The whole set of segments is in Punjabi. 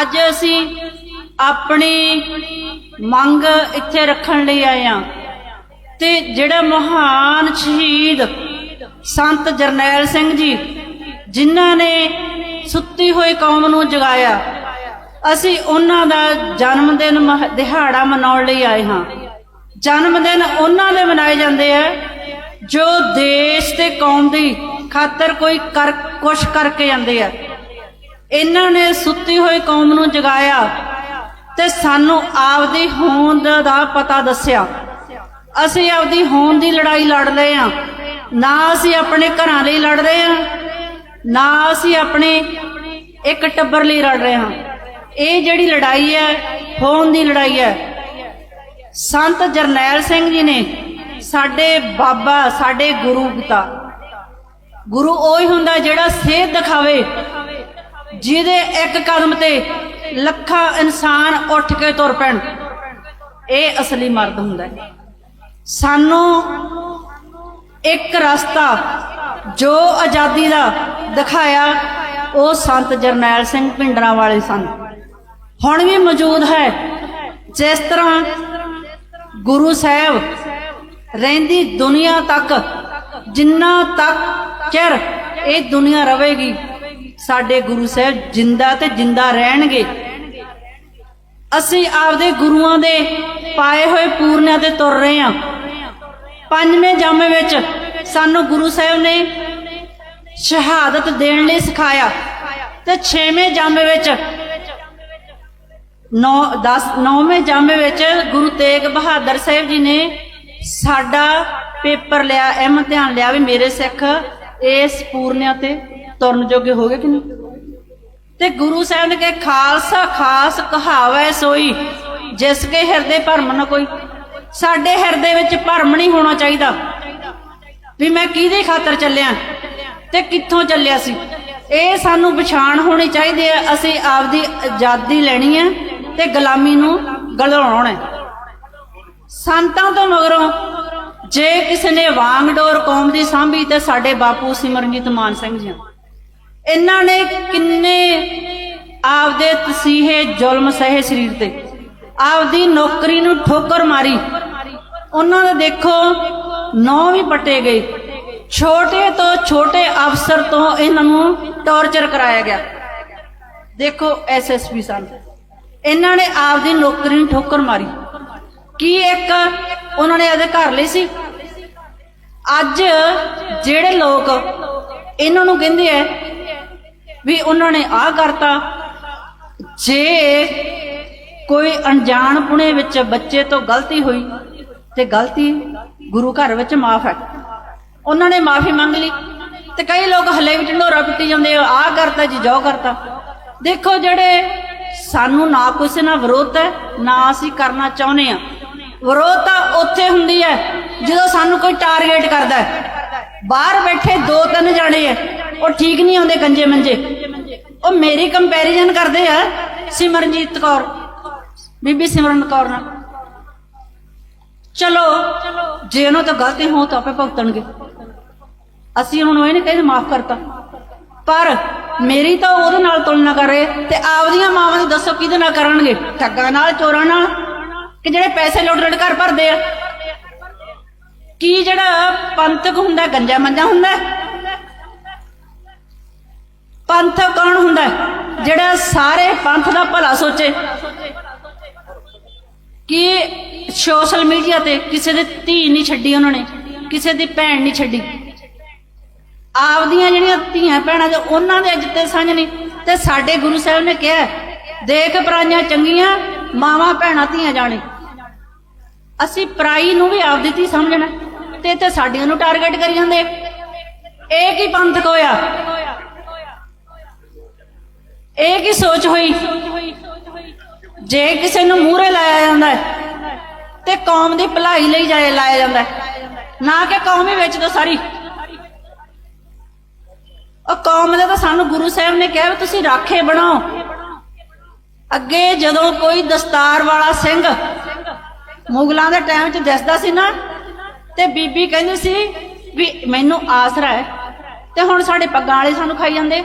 ਅੱਜ ਅਸੀਂ ਆਪਣੀ ਮੰਗ ਇੱਥੇ ਰੱਖਣ ਲਈ ਆਏ ਹਾਂ ਤੇ ਜਿਹੜਾ ਮਹਾਨ ਸ਼ਹੀਦ ਸੰਤ ਜਰਨੈਲ ਸਿੰਘ ਜੀ, ਜਿਨ੍ਹਾਂ ਨੇ ਸੁੱਤੀ ਹੋਈ ਕੌਮ ਨੂੰ ਜਗਾਇਆ, ਅਸੀਂ ਉਹਨਾਂ ਦਾ ਜਨਮ ਦਿਨ ਮਹ- ਦਿਹਾੜਾ ਮਨਾਉਣ ਲਈ ਆਏ ਹਾਂ। ਜਨਮ ਦਿਨ ਉਹਨਾਂ ਦੇ ਮਨਾਏ ਜਾਂਦੇ ਆ, ਜੋ ਦੇਸ਼ ਤੇ ਕੌਮ ਦੀ ਖਾਤਰ ਕੋਈ ਕਰ, ਕੁਛ ਕਰਕੇ ਜਾਂਦੇ ਆ। ਇਹਨਾਂ ਨੇ ਸੁੱਤੀ ਹੋਈ ਕੌਮ ਨੂੰ ਜਗਾਇਆ ਤੇ ਸਾਨੂੰ ਆਪਦੀ ਹੋਂਦ ਦਾ ਪਤਾ ਦੱਸਿਆ। ਅਸੀਂ ਆਪਦੀ ਹੋਂਦ ਦੀ ਲੜਾਈ ਲੜ ਰਹੇ ਹਾਂ। ਨਾ ਅਸੀਂ ਆਪਣੇ ਘਰਾਂ ਲਈ ਲੜ ਰਹੇ ਹਾਂ, ਨਾ ਅਸੀਂ ਆਪਣੇ ਇੱਕ ਟੱਬਰ ਲਈ ਲੜ ਰਹੇ ਹਾਂ। ਇਹ ਜਿਹੜੀ ਲੜਾਈ ਹੈ, ਹੋਂਦ ਦੀ ਲੜਾਈ ਹੈ। ਸੰਤ ਜਰਨੈਲ ਸਿੰਘ ਜੀ ਨੇ ਸਾਡੇ ਬਾਬਾ, ਸਾਡੇ ਗੁਰੂ ਪਿਤਾ, ਗੁਰੂ ਉਹ ਹੀ ਹੁੰਦਾ ਜਿਹੜਾ ਸੇਧ ਦਿਖਾਵੇ ਜਿਹਦੇ ਇੱਕ ਕਦਮ ਤੇ ਲੱਖਾਂ ਇਨਸਾਨ ਉੱਠ ਕੇ ਤੁਰ ਪੈਣ, ਇਹ ਅਸਲੀ ਮਰਦ ਹੁੰਦਾ ਸਾਨੂੰ ਇੱਕ ਰਸਤਾ ਜੋ ਆਜ਼ਾਦੀ ਦਾ ਦਿਖਾਇਆ, ਉਹ ਸੰਤ ਜਰਨੈਲ ਸਿੰਘ ਪਿੰਡਰਾਂ ਵਾਲੇ ਸਨ। ਹੁਣ ਵੀ ਮੌਜੂਦ ਹੈ, ਜਿਸ ਤਰ੍ਹਾਂ ਗੁਰੂ ਸਾਹਿਬ ਰਹਿੰਦੀ ਦੁਨੀਆ ਤੱਕ, ਜਿੰਨਾ ਤੱਕ ਚਿਰ ਇਹ ਦੁਨੀਆ ਰਹੇਗੀ ਸਾਡੇ ਗੁਰੂ ਸਾਹਿਬ ਜਿੰਦਾ ਤੇ ਜਿੰਦਾ ਰਹਿਣਗੇ। ਅਸੀਂ ਆਪਦੇ ਗੁਰੂਆਂ ਦੇ ਪਾਏ ਹੋਏ ਪੂਰਨਿਆਂ ਤੇ ਤੁਰ ਰਹੇ ਹਾਂ। ਪੰਜਵੇਂ ਜਾਮੇ ਵਿੱਚ ਸਾਨੂੰ ਗੁਰੂ ਸਾਹਿਬ ਨੇ ਸ਼ਹਾਦਤ ਦੇਣ ਲਈ ਸਿਖਾਇਆ ਤੇ ਛੇਵੇਂ ਜਾਮੇ ਵਿੱਚ 9 10 9ਵੇਂ ਜਾਮੇ ਵਿੱਚ ਗੁਰੂ ਤੇਗ ਬਹਾਦਰ ਸਾਹਿਬ ਜੀ ਨੇ ਸਾਡਾ ਪੇਪਰ ਲਿਆ ਇਮਤਿਹਾਨ ਲਿਆ ਵੀ ਮੇਰੇ ਸਿੱਖ ਇਸ ਪੂਰਨਿਆਂ ਤੇ ਤੁਰਨ ਜੋਗੇ ਹੋ ਗਏ ਕਿ ਨਹੀਂ? ਤੇ ਗੁਰੂ ਸਾਹਿਬ ਨੇ ਕਿਹਾ, ਖਾਲਸਾ, ਖਾਸ ਕਹਾਵੈ ਸੋਈ, ਜਿਸ ਕੇ ਹਿਰਦੇ ਭਰਮ ਨਾ ਕੋਈ। ਸਾਡੇ ਹਿਰਦੇ ਵਿੱਚ ਭਰਮ ਨਹੀਂ ਹੋਣਾ ਚਾਹੀਦਾ। ਵੀ ਮੈਂ ਕਿਹਦੇ ਖਾਤਰ ਚੱਲਿਆ? ਤੇ ਕਿੱਥੋਂ ਚੱਲਿਆ ਸੀ? ਇਹ ਸਾਨੂੰ ਪਛਾਣ ਹੋਣੀ ਚਾਹੀਦੀ ਹੈ ਅਸੀਂ ਆਪਦੀ ਆਜ਼ਾਦੀ ਲੈਣੀ ਹੈ ਤੇ ਗੁਲਾਮੀ ਨੂੰ ਗਲਾਉਣਾ ਹੈ। ਸੰਤਾਂ ਤੋਂ ਮਗਰੋਂ ਜੇ ਕਿਸੇ ਨੇ ਵਾਂਗਡੋਰ ਕੌਮ ਦੀ ਸਾਂਭੀ ਤੇ ਸਾਡੇ ਬਾਪੂ ਸਿਮਰਨਜੀਤ ਮਾਨ ਸਿੰਘ ਜੀ ਇਹਨਾਂ ਨੇ ਕਿੰਨੇ ਆਪਦੇ ਤਸੀਹੇ, ਜ਼ੁਲਮ ਸਹੇ ਸਰੀਰ ਤੇ ਆਪਦੀ ਨੌਕਰੀ ਨੂੰ ਠੋਕਰ ਮਾਰੀ। ਉਹਨਾਂ ਦਾ ਦੇਖੋ, ਨੌ ਵੀ ਪੱਟੇ ਗਏ। ਛੋਟੇ ਤੋਂ ਛੋਟੇ ਅਫਸਰ ਤੋਂ ਇਹਨਾਂ ਨੂੰ ਟੌਰਚਰ ਕਰਾਇਆ ਗਿਆ। ਦੇਖੋ ਐਸਐਸਪੀ ਸਨ। ਇਹਨਾਂ ਨੇ ਆਪਦੀ ਨੌਕਰੀ ਨੂੰ ਠੋਕਰ ਮਾਰੀ। ਕੀ ਇੱਕ ਉਹਨਾਂ ਨੇ ਇਹਦੇ ਘਰ ਲਈ ਸੀ? ਅੱਜ ਜਿਹੜੇ ਲੋਕ ਇਹਨਾਂ ਨੂੰ ਕਹਿੰਦੇ ਆ ਵੀ ਉਹਨਾਂ ਨੇ ਆਹ ਕਰਤਾ। ਜੇ ਕੋਈ ਅਣਜਾਣ ਪੁਣੇ ਵਿੱਚ ਬੱਚੇ ਤੋਂ ਗਲਤੀ ਹੋਈ ਤੇ ਗਲਤੀ ਗੁਰੂ ਘਰ ਵਿੱਚ ਮਾਫ ਹੈ। ਉਹਨਾਂ ਨੇ ਮਾਫੀ ਮੰਗ ਲਈ ਤੇ ਕਈ ਲੋਕ ਹਲੇ ਵੀ ਢੰਡੋਰਾ ਪਿੱਟੀ ਜਾਂਦੇ ਆ, ਆਹ ਕਰਤਾ ਜੀ, ਜੋ ਕਰਤਾ। ਦੇਖੋ ਜਿਹੜੇ ਸਾਨੂੰ ਨਾ ਕਿਸੇ ਨਾਲ ਵਿਰੋਧ ਹੈ, ਨਾ ਅਸੀਂ ਕਰਨਾ ਚਾਹੁੰਦੇ ਆ ਵਿਰੋਧ ਤਾਂ ਉੱਥੇ ਹੁੰਦੀ ਹੈ ਜਦੋਂ ਸਾਨੂੰ ਕੋਈ ਟਾਰਗੇਟ ਕਰਦਾ ਹੈ। ਬਾਹਰ ਬੈਠੇ ਦੋ ਤਿੰਨ ਜਾਣੇ ਆ ਉਹ ਠੀਕ ਨਹੀਂ ਆਉਂਦੇ, ਗੰਜੇ ਮੰਜੇ। ਉਹ ਮੇਰੀ ਕੰਪੈਰੀਜ਼ਨ ਕਰਦੇ ਆ ਸਿਮਰਨਜੀਤ ਕੌਰ, ਬੀਬੀ ਸਿਮਰਨ ਕੌਰ ਨਾਲ। ਚਲੋ, ਜੇ ਉਹਨਾਂ ਤੋਂ ਗਲਤੀ ਹੋ ਤਾਂ ਆਪੇ ਭੁਗਤਣਗੇ। ਅਸੀਂ ਉਹਨਾਂ ਨੂੰ ਇਹ ਨਹੀਂ ਕਹਿੰਦੇ ਮਾਫ ਕਰਤਾ। ਪਰ ਮੇਰੀ ਤਾਂ ਉਹਦੇ ਨਾਲ ਤੁਲਨਾ ਕਰ ਰਹੇ ਤੇ ਆਪਦੀਆਂ ਮਾਵਾਂ ਨੂੰ ਦੱਸੋ ਕਿਹਦੇ ਨਾਲ ਕਰਨਗੇ? ਠੱਗਾਂ ਨਾਲ, ਚੋਰਾਂ ਨਾਲ? ਕਿ ਜਿਹੜੇ ਪੈਸੇ ਲੁੱਟ ਲੁੱਟ ਘਰ ਭਰਦੇ ਆ? ਕੀ ਜਿਹੜਾ ਪੰਥਕ ਹੁੰਦਾ, ਗੰਜਾ ਮੰਜਾ ਹੁੰਦਾ? ਪੰਥ ਕੌਣ ਹੁੰਦਾ ਜਿਹੜਾ ਸਾਰੇ ਪੰਥ ਦਾ ਭਲਾ ਸੋਚੇ। ਕਿ ਸੋਸ਼ਲ ਮੀਡੀਆ ਤੇ ਕਿਸੇ ਦੀ ਧੀ ਨਹੀਂ ਛੱਡੀ ਉਹਨਾਂ ਨੇ? ਕਿਸੇ ਦੀ ਭੈਣ ਨਹੀਂ ਛੱਡੀ? ਆਪਦੀਆਂ ਜਿਹੜੀਆਂ ਧੀਆਂ ਭੈਣਾਂ ਦੇ ਉਹਨਾਂ ਦੇ ਜਿੱਤੇ ਤੇ ਨਹੀਂ। ਤੇ ਸਾਡੇ ਗੁਰੂ ਸਾਹਿਬ ਨੇ ਕਿਹਾ ਦੇਖ ਪਰਾਈਆਂ ਚੰਗੀਆਂ, ਮਾਵਾਂ ਭੈਣਾਂ ਧੀਆਂ ਜਾਣੇ। ਅਸੀਂ ਪਰਾਈ ਨੂੰ ਵੀ ਆਪਦੀ ਧੀ ਸਮਝਣਾ ਤੇ ਇੱਥੇ ਸਾਡੀਆਂ ਨੂੰ ਟਾਰਗੇਟ ਕਰੀ ਜਾਂਦੇ। ਇਹ ਕੀ ਪੰਥਕ ਹੋਇਆ ਇਹ ਕੀ ਸੋਚ ਹੋਈ? ਜੇ ਕਿਸੇ ਨੂੰ ਮੂਹਰੇ ਲਾਇਆ ਜਾਂਦਾ ਹੈ ਤੇ ਕੌਮ ਦੀ ਭਲਾਈ ਲਈ ਜਾਏ ਲਾਇਆ ਜਾਂਦਾ ਹੈ। ਨਾ ਕਿ ਕੌਮ ਹੀ ਵਿੱਚ ਦੋ ਸਾਰੀ। ਉਹ ਕੌਮ ਦਾ ਤਾਂ ਸਾਨੂੰ ਗੁਰੂ ਸਾਹਿਬ ਨੇ ਕਿਹਾ ਵੀ ਤੁਸੀਂ ਰਾਖੇ ਬਣਾਓ। ਅੱਗੇ ਜਦੋਂ ਕੋਈ ਦਸਤਾਰ ਵਾਲਾ ਸਿੰਘ ਮੁਗਲਾਂ ਦੇ ਟਾਈਮ 'ਚ ਦਿਸਦਾ ਸੀ ਨਾ, ਤੇ ਬੀਬੀ ਕਹਿੰਦੀ ਸੀ ਵੀ ਮੈਨੂੰ ਆਸਰਾ ਹੈ ਤੇ ਹੁਣ ਸਾਡੇ ਪੱਗਾਂ ਵਾਲੇ ਸਾਨੂੰ ਖਾਈ ਜਾਂਦੇ।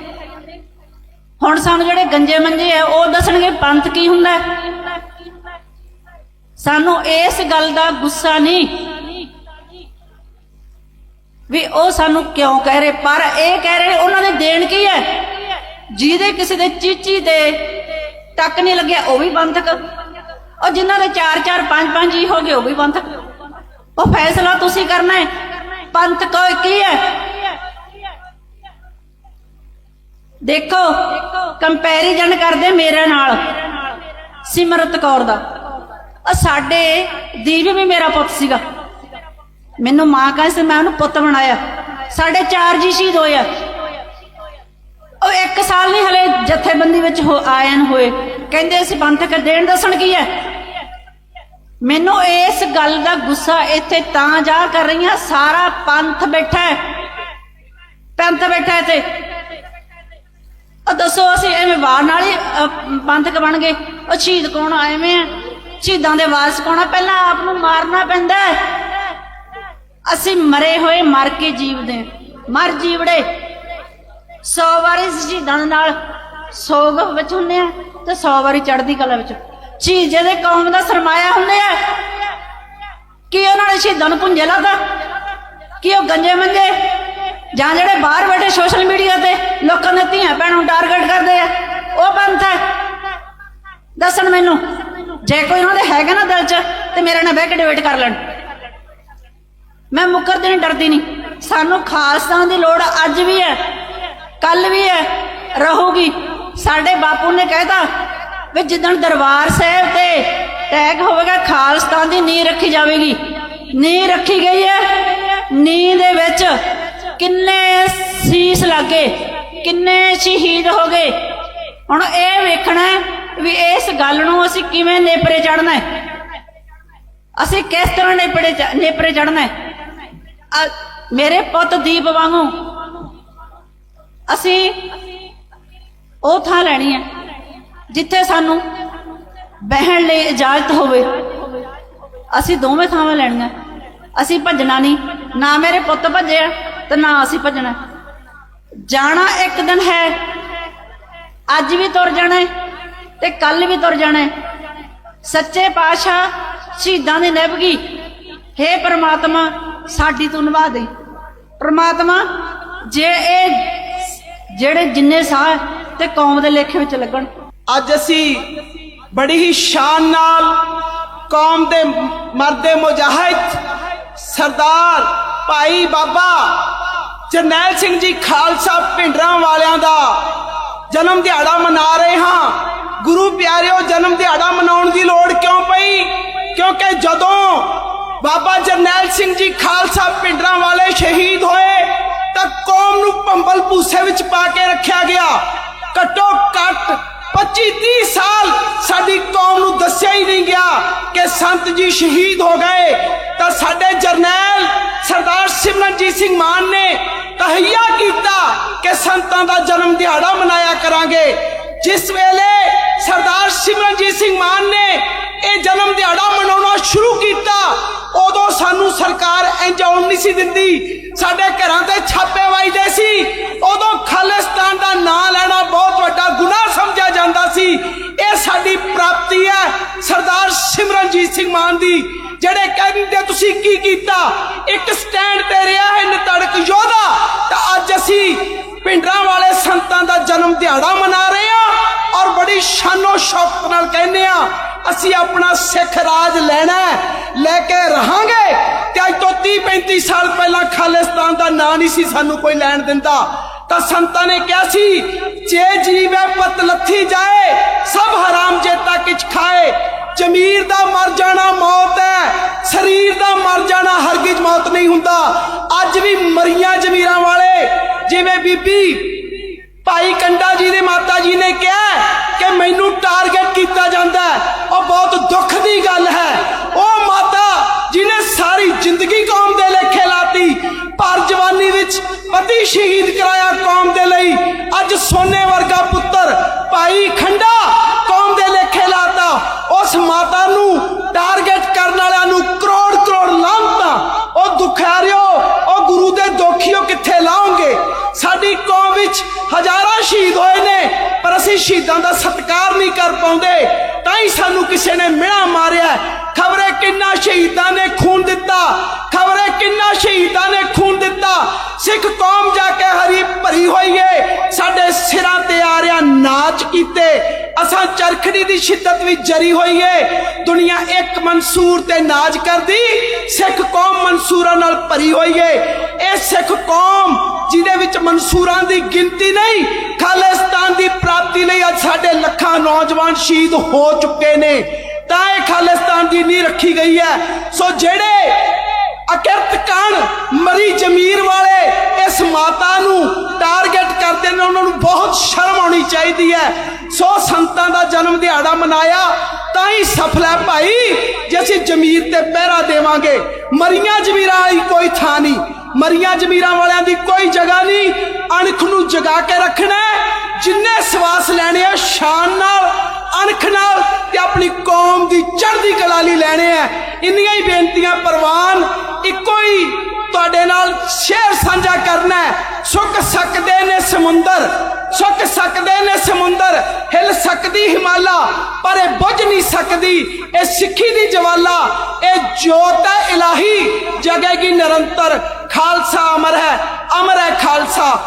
ਹੁਣ ਸਾਨੂੰ ਜਿਹੜੇ ਗੰਜੇ ਮੰਜੇ ਆ, ਉਹ ਦੱਸਣਗੇ ਪੰਥ ਕੀ ਹੁੰਦਾ? ਸਾਨੂੰ ਇਸ ਗੱਲ ਦਾ ਗੁੱਸਾ ਨਹੀਂ ਵੀ ਉਹ ਸਾਨੂੰ ਕਿਉਂ ਕਹਿ ਰਹੇ, ਪਰ ਇਹ ਕਹਿ ਰਹੇ ਉਹਨਾਂ ਨੇ ਦੇਣ ਕੀ ਹੈ? ਜਿਹਦੇ ਕਿਸੇ ਦੇ ਚੀਚੀ ਦੇ ਟੱਕ ਨਹੀਂ ਲੱਗਿਆ, ਉਹ ਵੀ ਬੰਧਕ ਉਹ ਜਿਨ੍ਹਾਂ ਦੇ 4 4 5 5 ਜੀ ਹੋ ਗਏ, ਉਹ ਵੀ ਬੰਧਕ ਉਹ ਫੈਸਲਾ ਤੁਸੀਂ ਕਰਨਾ ਹੈ। ਪੰਥ ਕੋਈ ਕੀ ਹੈ? ਦੇਖੋ ਕੰਪੈਰੀਜ਼ਨ ਕਰਦੇ ਮੇਰੇ ਨਾਲ। ਸਿਮਰਤ ਕੌਰ ਦਾ। ਉਹ ਸਾਡੇ ਦੀਪ ਵੀ ਮੇਰਾ ਪੁੱਤ ਸੀਗਾ। ਮੈਨੂੰ ਮਾਂ ਕਹਿੰਦੀ ਸੀ, ਮੈਂ ਉਹਨੂੰ ਪੁੱਤ ਬਣਾਇਆ। ਸਾਡੇ ਚਾਰ ਜੀ ਸ਼ਹੀਦ ਹੋਏ ਆ। ਉਹ ਇੱਕ ਸਾਲ ਨਹੀਂ ਹਲੇ ਜਥੇਬੰਦੀ ਵਿੱਚ ਹੋ ਆਇਨ ਹੋਏ। ਕਹਿੰਦੇ ਅਸੀਂ ਪੰਥਕ ਦੇਣ ਦੱਸਣ ਕੀ ਹੈ? ਮੈਨੂੰ ਇਸ ਗੱਲ ਦਾ ਗੁੱਸਾ ਇੱਥੇ ਤਾਂ ਜਾ ਕਰ ਰਹੀ ਹਾਂ ਸਾਰਾ ਪੰਥ ਬੈਠਾ ਹੈ। ਪੰਥ ਬੈਠਾ ਹੈ ਇੱਥੇ। ਉਹ ਦੱਸੋ, ਅਸੀਂ ਐਵੇਂ ਵਾਰ ਨਾਲ ਹੀ ਪੰਥਕ ਬਣ ਗਏ। ਉਹ ਸ਼ਹੀਦ ਕੌਣ ਆ? ਐਵੇਂ ਆ। ਸ਼ਹੀਦਾਂ ਦੇ ਵਾਰਸ ਕੌਣ ਆ? ਪਹਿਲਾਂ ਆਪ ਨੂੰ ਮਾਰਨਾ ਪੈਂਦਾ ਅਸੀਂ ਮਰੇ ਹੋਏ, ਮਰ ਕੇ ਜੀਵਦੇ ਮਰ ਜੀਵੜੇ। 100 ਵਾਰੀ ਸ਼ਹੀਦਾਂ ਦੇ ਨਾਲ ਸੋਗ ਵਿੱਚ ਹੁੰਨੇ ਆ ਤੇ 100 ਵਾਰੀ ਚੜ੍ਹਦੀ ਕਲਾ ਵਿੱਚ। ਸ਼ਹੀਦ ਜਿਹਦੇ ਕੌਮ ਦਾ ਸਰਮਾਇਆ ਹੁੰਦੇ ਆ। ਕੀ ਉਹਨਾਂ ਨੇ ਸ਼ਹੀਦਾਂ ਨੂੰ ਪੁੰਜੇ ਲਾਦਾ ਕੀ ਉਹ ਗੰਜੇ ਮੰਜੇ? ਜਾਂ ਜਿਹੜੇ ਬਾਹਰ ਬੈਠੇ ਸੋਸ਼ਲ ਮੀਡੀਆ ਤੇ ਲੋਕਾਂ ਦੇ ਧੀਆਂ ਭੈਣਾਂ ਨੂੰ ਟਾਰਗੇਟ ਕਰਦੇ ਆ। ਉਹ ਪੰਥ ਹੈ। ਦੱਸਣ ਮੈਨੂੰ, ਜੇ ਕੋਈ ਉਹਨਾਂ ਦੇ ਹੈਗਾ ਨਾ ਦਿਲ 'ਚ, ਤੇ ਮੇਰੇ ਨਾਲ ਬਹਿ ਕੇ ਡਿਬੇਟ ਕਰ ਲੈਣ। ਮੈਂ ਮੁਕਰਦੀ ਨਹੀਂ, ਡਰਦੀ ਨਹੀਂ। ਸਾਨੂੰ ਖਾਲਸਾ ਦੀ ਲੋੜ ਅੱਜ ਵੀ ਹੈ ਕੱਲ ਵੀ ਹੈ, ਰਹੂਗੀ। ਸਾਡੇ ਬਾਪੂ ਨੇ ਕਹਿਤਾ ਵੀ ਜਿੱਦਣ ਦਰਬਾਰ ਸਾਹਿਬ ਤੇ ਟੈਗ ਹੋਵੇਗਾ ਖਾਲਸਤਾਨ ਦੀ ਨੀਂਹ ਰੱਖੀ ਜਾਵੇਗੀ। ਨੀਂਹ ਰੱਖੀ ਗਈ ਹੈ। ਨੀਂਹ ਦੇ ਵਿੱਚ ਕਿੰਨੇ ਸੀਸ ਲੱਗੇ। ਕਿੰਨੇ ਸ਼ਹੀਦ ਹੋ ਗਏ? ਹੁਣ ਇਹ ਵੇਖਣਾ ਵੀ ਇਸ ਗੱਲ ਨੂੰ ਅਸੀਂ ਕਿਵੇਂ ਨੇਪਰੇ ਚੜਨਾ ਹੈ। ਅਸੀਂ ਕਿਸ ਤਰ੍ਹਾਂ ਨੇਪਰੇ ਨੇਪਰੇ ਚੜਨਾ ਹੈ? ਮੇਰੇ ਪੁੱਤ ਦੀਪ ਵਾਂਗੂ ਅਸੀਂ ਉਹ ਥਾਂ ਲੈਣੀ ਹੈ ਜਿੱਥੇ ਸਾਨੂੰ ਬਹਿਣ ਲਈ ਇਜਾਜ਼ਤ ਹੋਵੇ। ਅਸੀਂ ਦੋਵੇਂ ਥਾਵਾਂ ਲੈਣੀਆਂ। ਅਸੀਂ ਭੱਜਣਾ ਨਹੀਂ। ਨਾ ਮੇਰੇ ਪੁੱਤ ਭੱਜਿਆ ਤੇ ਨਾ ਅਸੀਂ ਭੱਜਣਾ। ਜਾਣਾ ਇੱਕ ਦਿਨ ਹੈ। ਅੱਜ ਵੀ ਤੁਰ ਜਾਣਾ ਤੇ ਕੱਲ ਵੀ ਤੁਰ ਜਾਣਾ ਸੱਚੇ ਪਾਤਸ਼ਾਹ ਸ਼ਹੀਦਾਂ ਦੀ ਨਿਭਗੀ ਹੇ ਪ੍ਰਮਾਤਮਾ, ਸਾਡੀ ਤੂੰ ਨਿਭਾ ਦੇ। ਪ੍ਰਮਾਤਮਾ, ਜੇ ਇਹ ਜਿਹੜੇ ਜਿੰਨੇ ਸਾਹ ਤੇ ਕੌਮ ਦੇ ਲੇਖੇ ਵਿੱਚ ਲੱਗਣ। ਅੱਜ ਅਸੀਂ ਬੜੀ ਹੀ ਸ਼ਾਨ ਨਾਲ ਕੌਮ ਦੇ ਮਰਦੇ ਮੁਜਾਹਿਦ ਸਰਦਾਰ ਭਾਈ ਬਾਬਾ ਜਰਨੈਲ ਸਿੰਘ ਜੀ ਖਾਲਸਾ ਪਿੰਡਰਾਂ ਵਾਲਿਆਂ ਦਾ ਜਨਮ ਦਿਹਾੜਾ ਮਨਾ ਰਹੇ ਹਾਂ। ਗੁਰੂ ਪਿਆਰਿਓ, ਜਨਮ ਦਿਹਾੜਾ ਮਨਾਉਣ ਦੀ ਲੋੜ ਕਿਉਂ ਪਈ? ਕਿਉਂਕਿ ਜਦੋਂ ਬਾਬਾ ਜਰਨੈਲ ਸਿੰਘ ਜੀ ਖਾਲਸਾ ਭਿੰਡਰਾਂ ਵਾਲੇ ਸ਼ਹੀਦ ਹੋਏ, ਤਾਂ ਕੌਮ ਨੂੰ ਭੰਬਲ ਭੂਸੇ ਵਿੱਚ ਪਾ ਕੇ ਰੱਖਿਆ ਗਿਆ। ਘੱਟੋ ਘੱਟ 25 30 ਸਾਲ ਸਾਡੀ ਕੌਮ ਨੂੰ ਦੱਸਿਆ ਹੀ ਨਹੀਂ ਗਿਆ ਕਿ ਸੰਤ ਜੀ ਸ਼ਹੀਦ ਹੋ ਗਏ। ਤਾਂ ਸਾਡੇ ਜਰਨੈਲ ਸਰਦਾਰ ਸਿਮਰਨਜੀਤ ਸਿੰਘ ਮਾਨ ਨੇ ਤਹਈਆ ਕੀਤਾ ਕਿ ਸੰਤਾਂ ਦਾ ਜਨਮ ਦਿਹਾੜਾ ਮਨਾਇਆ ਕਰਾਂਗੇ। ਜਿਸ ਵੇਲੇ ਸਰਦਾਰ ਸਿਮਰਨਜੀਤ ਸਿੰਘ ਮਾਨ ਨੇ ਇਹ ਜਨਮ ਦਿਹਾੜਾ ਮਨਾਉਣਾ ਸ਼ੁਰੂ ਕੀਤਾ, ਉਦੋਂ ਸਾਨੂੰ ਸਰਕਾਰ ਇੰਜ ਆਉਣ ਨਹੀਂ ਸੀ ਦਿੰਦੀ। ਸਾਡੇ ਘਰਾਂ ਤੇ ਛਾਪੇ ਵੱਜਦੇ ਸੀ, ਉਦੋਂ ਪ੍ਰਾਪਤੀ ਹੈ ਸਰਦਾਰ ਸਿਮਰਨਜੀਤ ਸਿੰਘ ਮਾਨ ਦੀ, ਜਿਹੜੇ ਕਹਿੰਦੇ ਤੁਸੀਂ ਕੀ ਕੀਤਾ? ਇੱਕ ਸਟੈਂਡ ਤੇ ਰਿਹਾ ਹੈ ਨਤੜਕ ਯੋਧਾ। ਤਾਂ ਅੱਜ ਅਸੀਂ ਪਿੰਡਰਾਂ ਵਾਲੇ ਸੰਤਾਂ ਦਾ ਜਨਮ ਦਿਹਾੜਾ ਮਨਾ ਰਹੇ ਹਾਂ ਔਰ ਬੜੀ ਸ਼ਾਨੋ ਸ਼ੌਕਤ ਨਾਲ ਕਹਿੰਦੇ ਆ ਅਸੀਂ ਆਪਣਾ ਸਿੱਖ ਰਾਜ ਲੈਣਾ ਲੈ ਕੇ ਰਹਾਂਗੇ। ਤੇ ਅੱਜ ਤੋਂ 30 35 ਸਾਲ ਪਹਿਲਾਂ ਖਾਲਿਸਤਾਨ ਦਾ ਨਾਂ ਨਹੀਂ ਸੀ ਸਾਨੂੰ ਕੋਈ ਲੈਣ ਦਿੰਦਾ। ਤਾਂ ਸੰਤਾਂ ਨੇ ਕਿਹਾ ਸੀ, ਜੇ ਜੀਵੇ ਪਤ ਲੱਥੀ ਜਾਏ, ਸਭ ਹਰਾਮ ਜੇਤਾ ਕਿਛ ਖਾਏ। ਜ਼ਮੀਰ ਦਾ ਮਰ ਜਾਣਾ ਮੌਤ ਹੈ, ਸਰੀਰ ਦਾ ਮਰ ਜਾਣਾ ਹਰਗਿਜ਼ ਮੌਤ ਨਹੀਂ ਹੁੰਦਾ। ਅੱਜ ਵੀ ਮਰੀਆਂ ਜ਼ਮੀਰਾਂ ਵਾਲੇ, ਜਿਵੇਂ ਬੀਬੀ ਭਾਈ ਕੰਡਾ ਜੀ ਦੇ ਮਾਤਾ ਜੀ ਨੇ ਕਿਹਾ ਕਿ ਮੈਨੂੰ ਟਾਰਗੇਟ ਕੀਤਾ ਜਾਂਦਾ ਉਹ ਬਹੁਤ ਦੁੱਖ ਦੀ ਗੱਲ ਹੈ। ਉਹ ਮਾਤਾ ਜਿਹਨੇ ਸਾਰੀ ਜ਼ਿੰਦਗੀ ਕੌਮ ਦੇ ਲੇਖੇ ਵਿੱਚ ਪਤੀ ਸ਼ਹੀਦ ਕਰਾਇਆ ਕੌਮ ਦੇ ਲਈ। ਅੱਜ ਸੋਨੇ ਵਰਗਾ ਪੁੱਤਰ ਭਾਈ ਖੰਡਾ ਕੌਮ ਦੇ ਲੇਖੇ ਲਾਤਾ। ਉਸ ਮਾਤਾ ਨੂੰ ਟਾਰਗੇਟ ਕਰਨ ਵਾਲਿਆਂ ਨੂੰ ਕਰੋੜ ਕਰੋੜ ਲਾਂਤਾਂ ਉਹ ਦੁਖਿਆਰਿਓ, ਉਹ ਗੁਰੂ ਦੇ ਦੋਖੀਓ ਕਿੱਥੇ ਲਾਉਂਗੇ ਸਾਡੀ ਕੌਮ ਵਿੱਚ ਹਜ਼ਾਰਾਂ ਸ਼ਹੀਦ ਹੋਏ ਨੇ। ਸ਼ਹੀਦਾਂ ਦਾ ਸਤਿਕਾਰ ਨਹੀਂ ਕਰ ਪਾਉਂਦੇ, ਤਾਂ ਹੀ ਸਾਨੂੰ ਕਿਸੇ ਨੇ ਮਿਹਣਾ ਮਾਰਿਆ। ਖਬਰੇ ਕਿੰਨਾ ਸ਼ਹੀਦਾਂ ਨੇ ਖੂਨ ਦਿੱਤਾ। ਖਬਰੇ ਕਿੰਨਾ ਸ਼ਹੀਦਾਂ ਨੇ ਖੂਨ ਦਿੱਤਾ। ਸਿੱਖ ਕੌਮ ਜਾ ਕੇ ਹਰੀ ਭਰੀ ਹੋਈ ਏ। ਸਾਡੇ ਸਿਰਾਂ ਤੇ ਆ ਰਿਆ ਨਾਚ ਕੀਤੇ। ਅਸਾਂ ਚਰਖੜੀ ਦੀ ਸ਼ਿੱਦਤ ਵੀ ਜਰੀ ਹੋਈ ਏ। ਦੁਨੀਆ ਇੱਕ ਮਨਸੂਰ ਤੇ ਨਾਚ ਕਰਦੀ। ਸਿੱਖ ਕੌਮ ਮਨਸੂਰਾਂ ਨਾਲ ਭਰੀ ਹੋਈ ਏ। ਇਹ ਸਿੱਖ ਕੌਮ, ਜਿਹਦੇ ਵਿੱਚ ਮਨਸੂਰਾਂ ਦੀ ਗਿਣਤੀ ਨਹੀਂ, ਖਾਲਿਸਤਾਨ ਦੀ ਪ੍ਰਾਪਤੀ ਲਈ ਅੱਜ ਸਾਡੇ ਲੱਖਾਂ ਨੌਜਵਾਨ ਸ਼ਹੀਦ ਹੋ ਚੁੱਕੇ ਨੇ। ਤਾਂ ਇਹ ਖਾਲਿਸਤਾਨ ਦੀ ਨੀਂਹ ਰੱਖੀ ਗਈ ਹੈ। ਸੋ ਜਿਹੜੇ ਅਕਿਰਤ ਕਣ ਮਰੀ ਜ਼ਮੀਰ ਵਾਲੇ ਇਸ ਮਾਤਾ ਨੂੰ ਟਾਰਗੇਟ ਕਰਦੇ ਨੇ, ਉਹਨਾਂ ਨੂੰ ਬਹੁਤ ਸ਼ਰਮ ਆਉਣੀ ਹੈ। ਸੋ ਸੰਤਾਂ ਦਾ ਜਨਮ ਦਿਹਾੜਾ ਮਨਾਇਆ, ਤਾਂ ਹੀ ਸਫਲ ਹੈ ਭਾਈ, ਜੇ ਅਸੀਂ ਜ਼ਮੀਰ ਤੇ ਪਹਿਰਾ ਦੇਵਾਂਗੇ। ਮਰੀਆਂ ਜ਼ਮੀਰਾਂ ਵਾਲੀ ਕੋਈ ਥਾਂ ਨਹੀਂ। ਮਰੀਆਂ ਜ਼ਮੀਰਾਂ ਵਾਲਿਆਂ ਦੀ ਕੋਈ ਜਗ੍ਹਾ ਨਹੀਂ। ਅਣਖ ਨੂੰ ਜਗਾ ਕੇ ਰੱਖਣਾ ਜਿੰਨੇ ਸਵਾਸ ਲੈਣੇ ਆ, ਸ਼ਾਨ ਨਾਲ, ਅਣਖ ਨਾਲ ਤੇ ਆਪਣੀ ਕੌਮ ਦੀ ਚੜ੍ਹਦੀ ਕਲਾ ਲਈ ਲੈਣੇ ਆ। ਇੰਨੀਆਂ ਹੀ ਬੇਨਤੀਆਂ, ਪ੍ਰਵਾਨ, ਇੱਕੋ ਹੀ ਤੁਹਾਡੇ ਨਾਲ ਸ਼ੇਰ ਸਾਂਝਾ ਕਰਨਾ ਸੁੱਕ ਸਕਦੇ ਨੇ ਸਮੁੰਦਰ, ਸੁੱਕ ਸਕਦੇ ਨੇ ਸਮੁੰਦਰ, ਹਿਲ ਸਕਦੀ ਹਿਮਾਲਾ, ਪਰ ਇਹ ਬੁੱਝ ਨਹੀਂ ਸਕਦੀ। ਇਹ ਸਿੱਖੀ ਦੀ ਜਵਾਲਾ, ਇਹ ਜੋਤ ਹੈ ਇਲਾਹੀ। ਜਗੇਗੀ ਨਿਰੰਤਰ। ਖਾਲਸਾ ਅਮਰ ਹੈ ਅਮਰ ਹੈ ਖਾਲਸਾ।